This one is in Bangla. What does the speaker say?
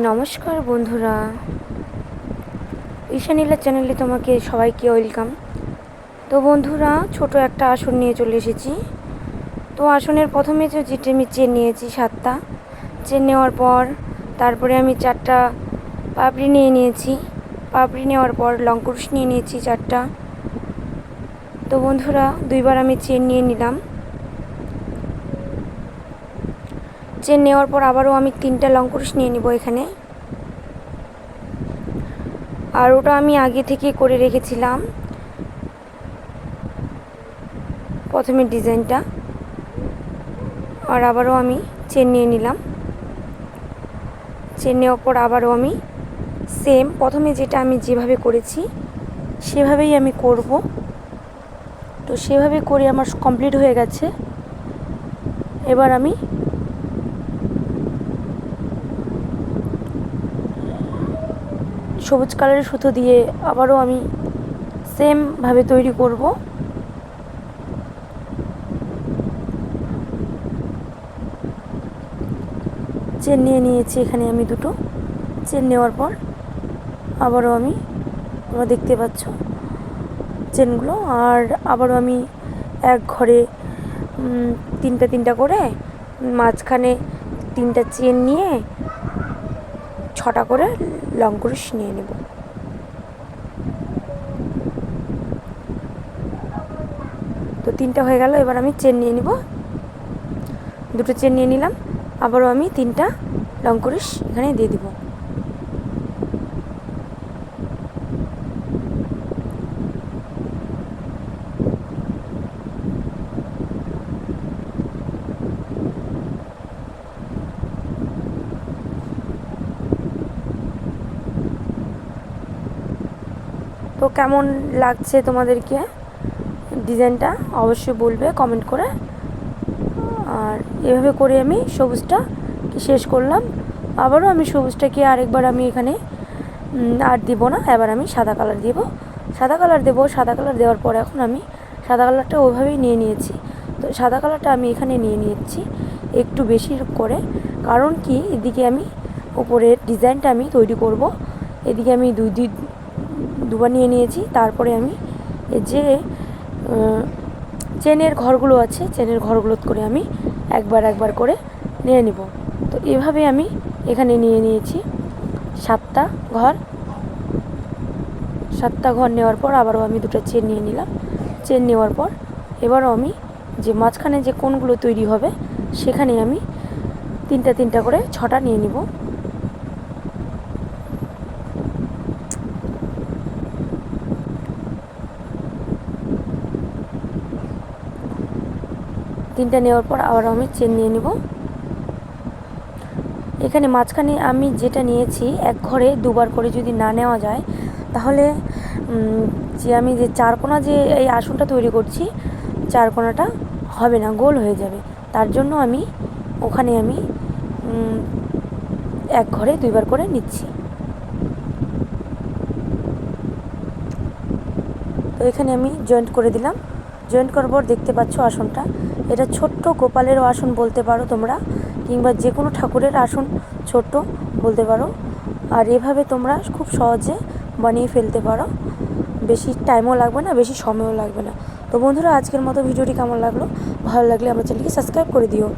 নমস্কার বন্ধুরা। ঈশানীলা চ্যানেলে তোমাকে সবাইকে ওয়েলকাম। তো বন্ধুরা, ছোট একটা আসন নিয়ে চলে এসেছি। তো আসনের প্রথমে যে যেটা আমি চেন নিয়েছি, সাতটা। চেন নেওয়ার পর তারপরে আমি চারটা পাপড়ি নিয়ে নিয়েছি। পাপড়ি নেওয়ার পর লঙ্কুশ নিয়ে নিয়েছি চারটা। তো বন্ধুরা, দুইবার আমি চেন নিয়ে নিলাম। চেন নেওয়ার পর আবারও আমি তিনটা লঙ্কুশ নিয়ে নিব এখানে। আর ওটা আমি আগে থেকে করে রেখেছিলাম। প্রথমে ডিজাইনটা। আর আবারও আমি চেন নিয়ে নিলাম। চেন নেওয়ার পর আবারও আমি সেম, প্রথমে যেটা আমি যেভাবে করেছি, সেভাবেই আমি করব। তো সেভাবে করে আমার কমপ্লিট হয়ে গেছে। এবার আমি সবুজ কালারের সুতো দিয়ে আবারও আমি সেমভাবে তৈরি করব। চেন নিয়ে নিয়েছি এখানে আমি দুটো। চেন নেওয়ার পর আবারও আমি তোমরা দেখতে পাচ্ছ চেনগুলো আর আবারও আমি এক ঘরে তিনটা তিনটা করে, মাঝখানে তিনটা চেন নিয়ে ছটা করে লং কুরুশ নিয়ে নেব। তো তিনটা হয়ে গেল, এবার আমি চেন নিয়ে নিব। দুটো চেন নিয়ে নিলাম, আবারও আমি তিনটা লং কুরুশ এখানে দিয়ে দিব। তো কেমন লাগছে তোমাদেরকে ডিজাইনটা? অবশ্যই বলবে কমেন্ট করে। আর এভাবে করে আমি সবুজটা শেষ করলাম। আবারও আমি সবুজটাকে আরেকবার আমি এখানে আর দিব না, এবার আমি সাদা কালার দিব। সাদা কালার দেবো, সাদা কালার দেওয়ার পর এখন আমি সাদা কালারটা ওইভাবেই নিয়ে নিয়েছি। তো সাদা কালারটা আমি এখানে নিয়ে নিয়েছি একটু বেশি করে। কারণ কি? এদিকে আমি ওপরের ডিজাইনটা আমি তৈরি করব। এদিকে আমি দুই দুই দুবার নিয়ে নিয়েছি। তারপরে আমি যে চেনের ঘরগুলো আছে, চেনের ঘরগুলো করে আমি একবার একবার করে নিয়ে নিব। তো এভাবে আমি এখানে নিয়ে নিয়েছি সাতটা ঘর। সাতটা ঘর নেওয়ার পর আবারও আমি দুটো চেন নিয়ে নিলাম। চেন নেওয়ার পর এবারও আমি যে মাঝখানে যে কোনগুলো তৈরি হবে, সেখানে আমি তিনটা তিনটা করে ছটা নিয়ে নিব। তিনটা নেওয়ার পর আবার আমি চেন নিয়ে নেব। এখানে মাঝখানে আমি যেটা নিয়েছি, এক ঘরে দুবার করে যদি না নেওয়া যায়, তাহলে যে আমি যে চারকোনা যে এই আসনটা তৈরি করছি, চারকোনাটা হবে না, গোল হয়ে যাবে। তার জন্য আমি ওখানে আমি এক ঘরে দুইবার করে নিচ্ছি। তো এখানে আমি জয়েন্ট করে দিলাম। জয়েন্ট পর দেখতে পাচ্ছ আসনটা। এটা ছোট্ট গোপালেরও আসন বলতে পারো তোমরা, কিংবা যে কোনো ঠাকুরের আসন ছোট্ট বলতে পারো। আর এভাবে তোমরা খুব সহজে বানিয়ে ফেলতে পারো। বেশি টাইমও লাগবে না, বেশি সময়ও লাগবে না। তো বন্ধুরা, আজকের মতো ভিডিওটি কেমন লাগল? ভালো লাগলে আমার চ্যানেলকে সাবস্ক্রাইব করে দিও।